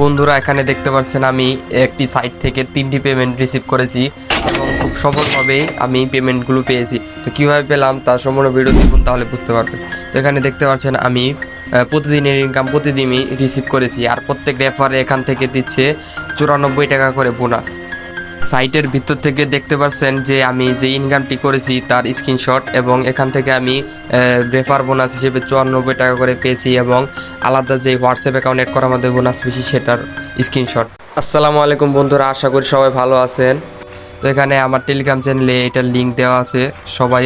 বন্ধুরা, এখানে দেখতে পাচ্ছেন আমি একটি সাইট থেকে তিনটি পেমেন্ট রিসিভ করেছি এবং খুব সফলভাবেই আমি পেমেন্টগুলো পেয়েছি। তো কীভাবে পেলাম তার সম্পূর্ণ ভিডিও দেখুন, তাহলে বুঝতে পারবেন। তো এখানে দেখতে পাচ্ছেন আমি প্রতিদিনের ইনকাম প্রতিদিনই রিসিভ করেছি, আর প্রত্যেক রেফারে এখান থেকে দিচ্ছে চুরানব্বই টাকা করে বোনাস সাইটের ভিতর থেকে দেখতে পারছেন যে আমি যে ইনকামটি করেছি তার স্ক্রিনশট এবং এখান থেকে আমি রেফার বোনাস হিসেবে চুয়ান্নব্বই টাকা করে পেয়েছি এবং আলাদা যে হোয়াটসঅ্যাপ অ্যাকাউন্ট এড করার মধ্যে বোনাস পেয়েছি সেটার স্ক্রিনশট। আসসালামু আলাইকুম বন্ধুরা, আশা করি সবাই ভালো আছেন। তো এখানে আমার টেলিগ্রাম চ্যানেলে এটার লিঙ্ক দেওয়া আছে। সবাই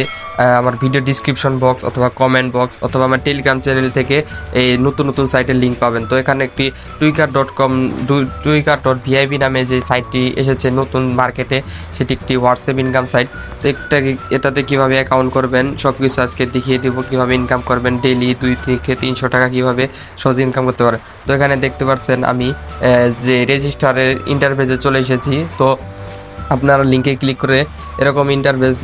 আমার ভিডিও ডিসক্রিপশন বক্স অথবা কমেন্ট বক্স অথবা আমার টেলিগ্রাম চ্যানেল থেকে এই নতুন নতুন সাইটের লিঙ্ক পাবেন। তো এখানে একটি twicker dot com twicker dot VIP নামে যে সাইটটি এসেছে নতুন মার্কেটে সেটি একটি হোয়াটসঅ্যাপ ইনকাম সাইট তো একটা এটাতে কীভাবে অ্যাকাউন্ট করবেন সব কিছু আজকে দেখিয়ে দেবো, কীভাবে ইনকাম করবেন ডেলি দুই থেকে তিনশো টাকা কীভাবে সহজে ইনকাম করতে পারেন তো এখানে দেখতে পাচ্ছেন আমি যে রেজিস্টারের ইন্টারভেজে চলে এসেছি। তো আপনারা লিঙ্কে ক্লিক করে এরকম ইন্টারভেস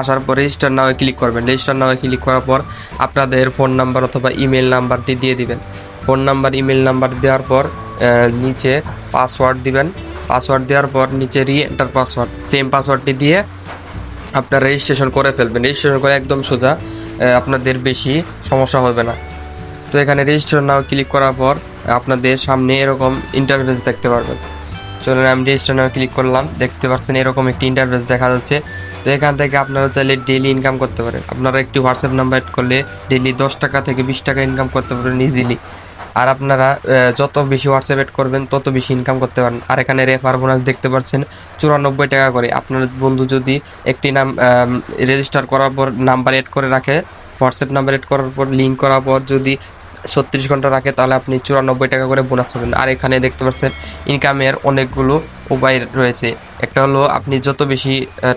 আসার পর রেজিস্টার নামে ক্লিক করবেন। রেজিস্টার নামে ক্লিক করার পর আপনাদের ফোন নাম্বার অথবা ইমেল নাম্বারটি দিয়ে দিবেন। ফোন নাম্বার ইমেল নাম্বার দেওয়ার পর নিচে পাসওয়ার্ড দিবেন। পাসওয়ার্ড দেওয়ার পর নিচে রি এন্টার পাসওয়ার্ড সেম পাসওয়ার্ডটি দিয়ে আপনার রেজিস্ট্রেশন করে ফেলবেন। রেজিস্ট্রেশন করে একদম সোজা আপনাদের বেশি সমস্যা হবে না। তো এখানে রেজিস্টার নাও ক্লিক করার পর আপনাদের সামনে এরকম ইন্টারভেস দেখতে পারবেন। চলুন, আমি রেজিস্টার নামে ক্লিক করলাম। দেখতে পাচ্ছেন, এরকম একটি ইন্টারভেস দেখা যাচ্ছে। তো এখান থেকে আপনারা চাইলে ডেইলি ইনকাম করতে পারেন। আপনারা একটি হোয়াটসঅ্যাপ নাম্বার অ্যাড করলে ডেইলি দশ টাকা থেকে বিশ টাকা ইনকাম করতে পারেন ইজিলি আর আপনারা যত বেশি হোয়াটসঅ্যাপ অ্যাড করবেন, তত বেশি ইনকাম করতে পারেন। আর এখানে রেফার বোনাস দেখতে পাচ্ছেন, চুরানব্বই টাকা করে। আপনার বন্ধু যদি একটি নাম রেজিস্টার করার পর নাম্বার অ্যাড করে রাখে হোয়াটসঅ্যাপ নাম্বার অ্যাড করার পর লিঙ্ক করার পর যদি ছত্রিশ ঘণ্টা রাখে, তাহলে আপনি চুরানব্বই টাকা করে বোনাস পাবেন। আর এখানে দেখতে পাচ্ছেন ইনকামের অনেকগুলো উপায় রয়েছে। একটা হলো, আপনি যত বেশি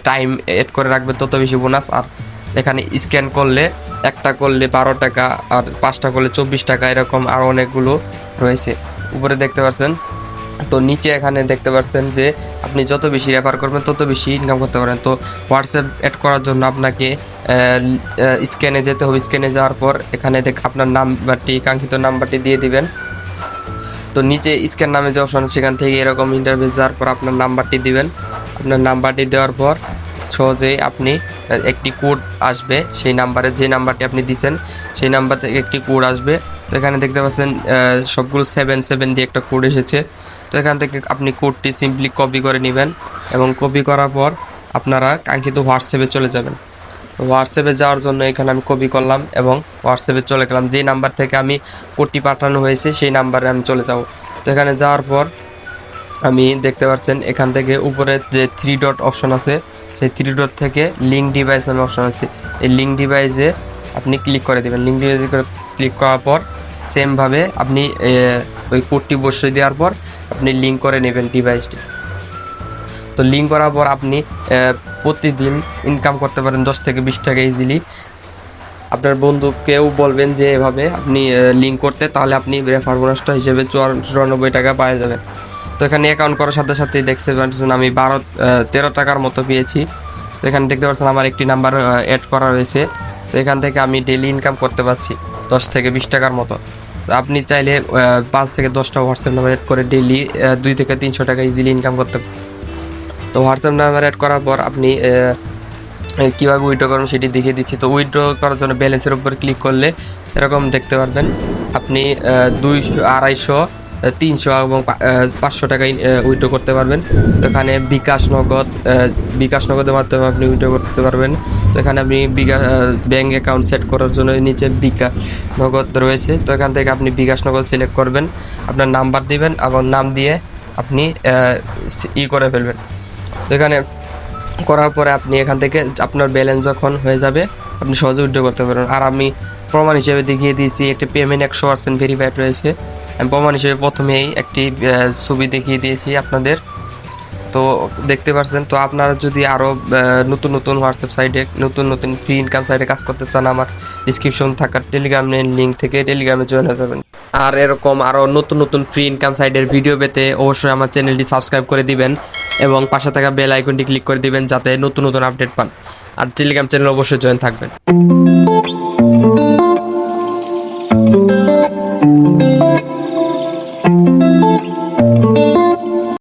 টাইম এড করে রাখবেন, তত বেশি বোনাস আর এখানে স্ক্যান করলে, একটা করলে বারো টাকা, আর পাঁচটা করলে চব্বিশ টাকা, এরকম আরও অনেকগুলো রয়েছে। উপরে দেখতে পাচ্ছেন তো নিচে এখানে দেখতে পাচ্ছেন যে আপনি যত বেশি রেফার করবেন, তত বেশি ইনকাম করতে পারেন তো হোয়াটসঅ্যাপ অ্যাড করার জন্য আপনাকে স্ক্যানে যেতে হবে। স্ক্যানে যাওয়ার পর এখানে দেখ, আপনার নাম্বারটি, কাঙ্ক্ষিত নাম্বারটি দিয়ে দিবেন। তো নিচে স্ক্যান নামে যে অপশন সেখান থেকে এরকম ইন্টারভিউ যাওয়ার পর আপনার নাম্বারটি দিবেন। আপনার নাম্বারটি দেওয়ার পর সহজেই আপনি একটি কোড আসবে। সেই নাম্বারে যে নাম্বারটি আপনি দিচ্ছেন, সেই নাম্বার থেকে একটি কোড আসবে। তো এখানে দেখতে পাচ্ছেন সবগুলো সেভেন সেভেন দিয়ে একটা কোড এসেছে। তো এখান থেকে আপনি কোডটি সিম্পলি কপি করে নেবেন এবং কপি করার পর আপনারা কাঙ্ক্ষিত হোয়াটসঅ্যাপে চলে যাবেন। হোয়াটসঅ্যাপে যাওয়ার জন্য এখানে আমি কপি করলাম এবং হোয়াটসঅ্যাপে চলে গেলাম। যে নাম্বার থেকে আমি কোডটি পাঠানো হয়েছে, সেই নাম্বারে আমি চলে যাব। তো এখানে যাওয়ার পর আমি দেখতে পাচ্ছেন এখান থেকে উপরে যে থ্রি ডট অপশন আছে, সেই থ্রি ডট থেকে লিঙ্ক ডিভাইস নামে অপশন আছে। এই লিঙ্ক ডিভাইসে আপনি ক্লিক করে দেবেন। লিঙ্ক ডিভাইসে করে ক্লিক করার পর সেমভাবে আপনি ওই কোডটি বসিয়ে দেওয়ার পর আপনি লিঙ্ক করে নেবেন ডিভাইসটি তো লিঙ্ক করার পর আপনি প্রতিদিন ইনকাম করতে পারেন দশ থেকে বিশ টাকা ইজিলি আপনার বন্ধুকেও বলবেন যে এভাবে আপনি লিঙ্ক করতে, তাহলে আপনি রেফার বোনাসটা হিসেবে চুরানব্বই টাকা পাওয়া যাবেন তো এখানে অ্যাকাউন্ট করার সাথে সাথে দেখতে পাচ্ছেন আমি বারো তেরো টাকার মতো পেয়েছি। তো এখানে দেখতে পাচ্ছেন আমার একটি নাম্বার অ্যাড করা রয়েছে। তো এখান থেকে আমি ডেলি ইনকাম করতে পারছি দশ থেকে বিশ টাকার মতো। আপনি চাইলে পাঁচ থেকে দশটা হোয়াটসঅ্যাপ নাম্বার অ্যাড করে ডেলি দুই থেকে তিনশো টাকা ইজিলি ইনকাম করতে তো হোয়াটসঅ্যাপ নাম্বার অ্যাড করার পর আপনি কীভাবে উইথড্র করবেন সেটি দেখিয়ে দিচ্ছি। তো উইথড্র করার জন্য ব্যালেন্সের উপর ক্লিক করলে এরকম দেখতে পারবেন, আপনি দুইশো, আড়াইশো তিনশো এবং পাঁচশো টাকা উইড্রো করতে পারবেন। তো এখানে বিকাশ, নগদ বিকাশ নগদের মাধ্যমে আপনি উইথড্র করতে পারবেন। তো এখানে আপনি বিকাশ ব্যাঙ্ক অ্যাকাউন্ট সেট করার জন্য নিচে বিকাশ নগদ রয়েছে। তো এখান থেকে আপনি বিকাশ নগদ সিলেক্ট করবেন। আপনার নাম্বার দিবেন এবং নাম দিয়ে আপনি ই করে ফেলবেন। তো এখানে করার পরে আপনি এখান থেকে আপনার ব্যালেন্স যখন হয়ে যাবে, আপনি সহজে উইথড্র করতে পারবেন। আর আমি প্রমাণ হিসেবে দেখিয়ে দিয়েছি, একটি পেমেন্ট একশো পার্সেন্ট ভেরিফাইড রয়েছে। আমি প্রমাণ হিসেবে প্রথমেই একটি ছবি দেখিয়ে দিয়েছি আপনাদের। তো দেখতে পারছেন, তো আপনারা যদি আরও নতুন নতুন হোয়াটসঅ্যাপ সাইটে নতুন নতুন ফ্রি ইনকাম সাইটে কাজ করতে চান, আমার ডিসক্রিপশন থাকা টেলিগ্রামের লিঙ্ক থেকে টেলিগ্রামে জয়েন হয়ে যাবেন। আর এরকম আরও নতুন নতুন ফ্রি ইনকাম সাইটের ভিডিও পেতে অবশ্যই আমার চ্যানেলটি সাবস্ক্রাইব করে দিবেন এবং পাশে থাকা বেল আইকনটি ক্লিক করে দিবেন যাতে নতুন নতুন আপডেট পান। আর টেলিগ্রাম চ্যানেল অবশ্যই জয়েন থাকবেন।